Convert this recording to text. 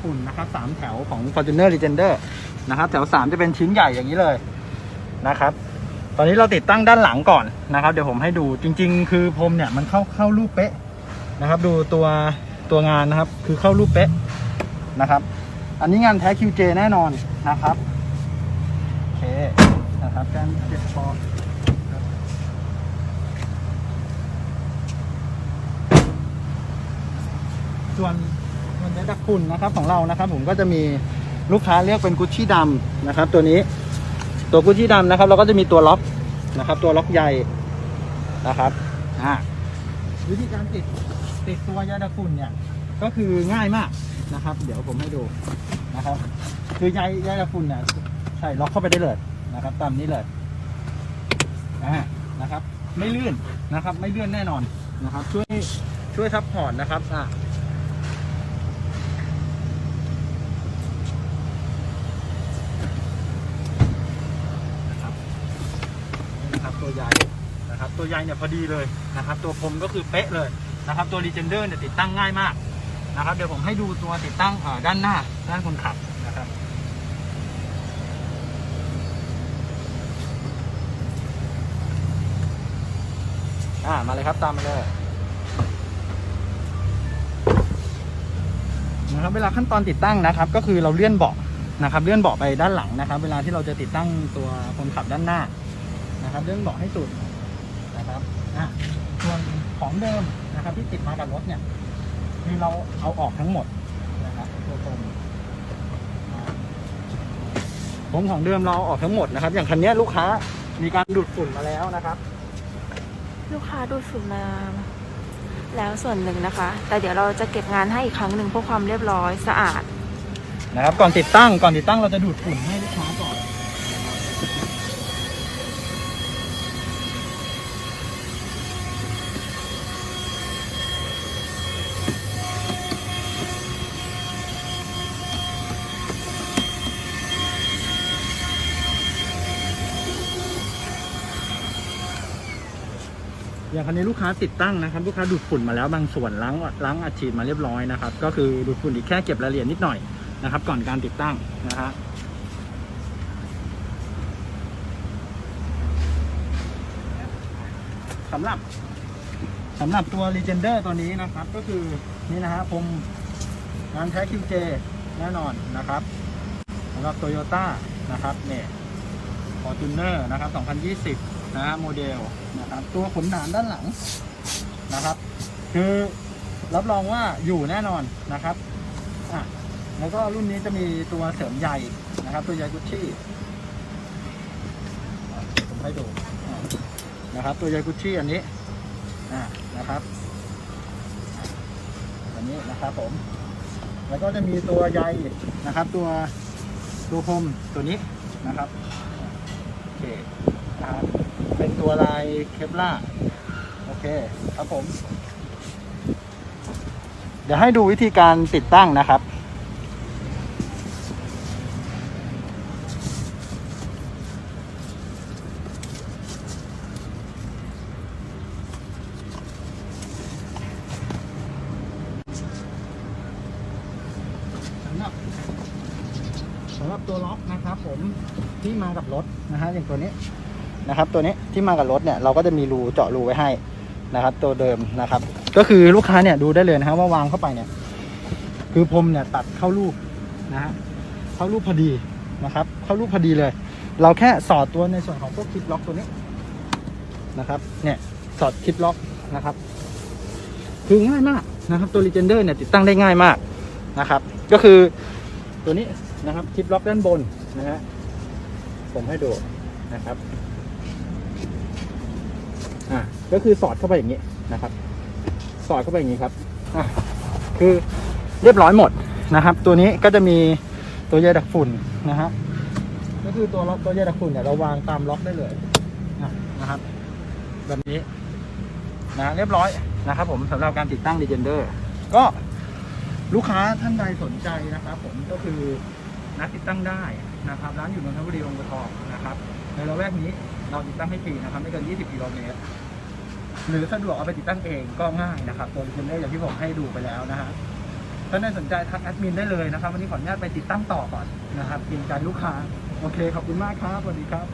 ฝุ่นนะครับสามแถวของ Fortuner Legender นะครับแถวสามจะเป็นชิ้นใหญ่อย่างนี้เลยนะครับ ตอนนี้เราติดตั้งด้านหลังก่อนนะครับ เดี๋ยวผมให้ดูจริง ๆ คือพรมเนี่ยมันเข้าเข้ารูปเป๊ะนะครับ ดูตัวตัวงานนะครับ คือเข้ารูปเป๊ะนะครับ อันนี้งานแท้ QJ แน่นอนนะครับโอเคนะครับการเจ็บคอส่วน มันจะดักฝุ่นะครับของเรานะครับ ผมก็จะมีลูกค้าเรียกเป็นกุชชี่ดำนะครับ ตัวนี้ตัวกุชชี่ดำนะครับ เราก็จะมีตัวล็อกนะครับ ตัวล็อกใหญ่นะครับอ่าวิธีการติดติดตัวยาดะฝุ่นเนี่ยก็คือง่ายมากนะครับ เดี๋ยวผมให้ดูนะครับ คือใยใยดะฝุ่นเนี่ยใส่ล็อกเข้าไปได้เลยนะครับ ตามนี้เลยอ่านะครับ ไม่ลื่นนะครับ ไม่เลื่อนแน่นอนนะครับ ช่วยช่วยซัพพอร์ตนะครับอ่า นะครับนี่นะครับ ตัวใหญ่นะครับตัวใหญ่เนี่ยพอดีเลยนะครับ ตัวพรมก็คือเป๊ะเลยนะครับ ตัว Legender เนี่ยติดตั้งง่ายมากนะครับ เดี๋ยวผมให้ดูตัวติดตั้งด้านหน้าด้านคนขับนะครับอ่ามาเลยครับตามมาเลยนะครับเวลาขั้นตอนติดตั้งนะครับ ก็คือเราเลื่อนเบาะนะครับ เลื่อนเบาะไปด้านหลังนะครับ เวลาที่เราจะติดตั้งตัวคนขับด้านหน้า นะครับเลื่อนเบาะให้สุดนะครับอะส่วนของเดิมนะครับ ที่ติดมากับรถเนี่ยคือเราเอาออกทั้งหมดนะครับตัวผมอะผมของเดิมเราเอาออกทั้งหมดนะครับ อย่างคันเนี้ยลูกค้ามีการดูดฝุ่นมาแล้วนะครับ ลูกค้าดูดฝุ่นมาแล้วส่วนหนึ่งนะคะ แต่เดี๋ยวเราจะเก็บงานให้อีกครั้งหนึ่งเพื่อความเรียบร้อยสะอาดนะครับ ก่อนติดตั้งก่อนติดตั้งเราจะดูดฝุ่นให้ลูกค้าก่อน อย่างคันนี้ลูกค้าติดตั้งนะครับ ลูกค้าดูดฝุ่นมาแล้วบางส่วนล้างล้างอัดฉีดมาเรียบร้อยนะครับ ก็คือดูดฝุ่นอีกแค่เก็บรายละเอียดนิดหน่อยนะครับ ก่อนการติดตั้งนะฮะสำหรับสำหรับตัว Legender ตัวนี้นะครับ ก็คือนี่นะฮะผมงานแท้ QJ แน่นอนนะครับสำหรับ Toyota นะครับเนี่ย Fortuner นะครับ 2020 นะโมเดลนะครับ ตัวขนหนานด้านหลังนะครับ คือรับรองว่าอยู่แน่นอนนะครับอะแล้วก็รุ่นนี้จะมีตัวเสริมใยนะครับ ตัวใยกุชชี่ผมให้ดูนะครับ ตัวใยกุชชี่อันนี้อะนะครับอันนี้นะครับผม แล้วก็จะมีตัวใยนะครับ ตัวตัวพรมตัวนี้นะครับโอเค ตัวลายเคปล่าโอเคครับผม เดี๋ยวให้ดูวิธีการติดตั้งนะครับ สำหรับสำหรับตัวล็อกนะครับผมที่มากับรถนะฮะอย่างตัวนี้ นะครับ ตัวนี้ที่มากับรถเนี่ยเราก็จะมีรูเจาะรูไว้ให้นะครับ ตัวเดิมนะครับ ก็คือลูกค้าเนี่ยดูได้เลยนะครับว่าวางเข้าไปเนี่ย คือพรมเนี่ยตัดเข้ารูปนะฮะเข้ารูปพอดีนะครับ เข้ารูปพอดีเลย เราแค่สอดตัวในส่วนของพวกคลิปล็อกตัวนี้นะครับ เนี่ยสอดคลิปล็อกนะครับ คือง่ายมากนะครับตัว Legender เนี่ยติดตั้งได้ง่ายมากนะครับ ก็คือตัวนี้นะครับคลิปล็อกด้านบนนะฮะผมให้ดูนะครับ อะก็คือสอดเข้าไปอย่างนี้นะครับ สอดเข้าไปอย่างนี้ครับอะคือเรียบร้อยหมดนะครับ ตัวนี้ก็จะมีตัวใยดักฝุ่นนะฮะก็คือตัวล็อกตัวใยดักฝุ่นเนี่ยเราวางตามล็อกได้เลยนะครับแบบนี้นะเรียบร้อยนะครับ ผมสำหรับการติดตั้ง Legender ก็ลูกค้าท่านใดสนใจนะครับ ผมก็คือนัดติดตั้งได้นะครับ ร้านอยู่นนทบุรีวงศ์ทองนะครับ ในละแวกนี้ เราติดตั้งให้ฟรีนะครับไม่เกิน 20 กิโลเมตร หรือสะดวกเอาไปติดตั้งเองก็ง่ายนะครับตัว Legender อย่างที่ผมให้ดูไปแล้วนะฮะถ้าใครสนใจทักแอดมินได้เลยนะครับ วันนี้ขออนุญาตไปติดตั้งต่อก่อนนะครับเกรงใจลูกค้า โอเค ขอบคุณมากครับสวัสดีครับ